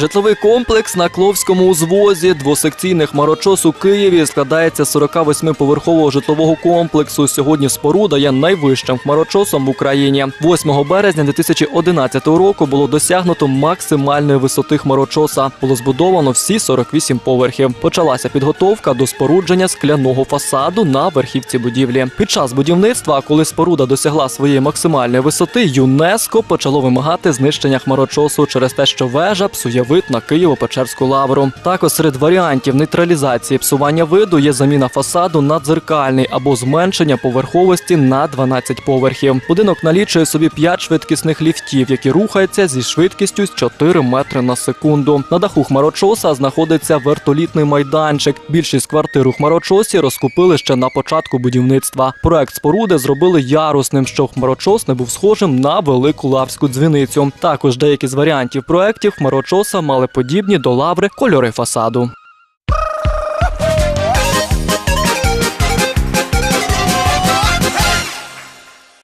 Житловий комплекс на Кловському узвозі двосекційний хмарочос у Києві складається з 48-поверхового житлового комплексу. Сьогодні споруда є найвищим хмарочосом в Україні. 8 березня 2011 року було досягнуто максимальної висоти хмарочоса. Було збудовано всі 48 поверхів. Почалася підготовка до спорудження скляного фасаду на верхівці будівлі. Під час будівництва, коли споруда досягла своєї максимальної висоти, ЮНЕСКО почало вимагати знищення хмарочосу через те, що вежа псує вид на Києво-Печерську лавру. Також серед варіантів нейтралізації псування виду є заміна фасаду на дзеркальний або зменшення поверховості на 12 поверхів. Будинок налічує собі 5 швидкісних ліфтів, які рухаються зі швидкістю 4 метри на секунду. На даху хмарочоса знаходиться вертолітний майданчик. Більшість квартир у хмарочосі розкупили ще на початку будівництва. Проект споруди зробили ярусним, щоб хмарочос не був схожим на велику лавську дзвіницю. Також деякі з варіантів проектів хмарочоса мали подібні до лаври кольори фасаду.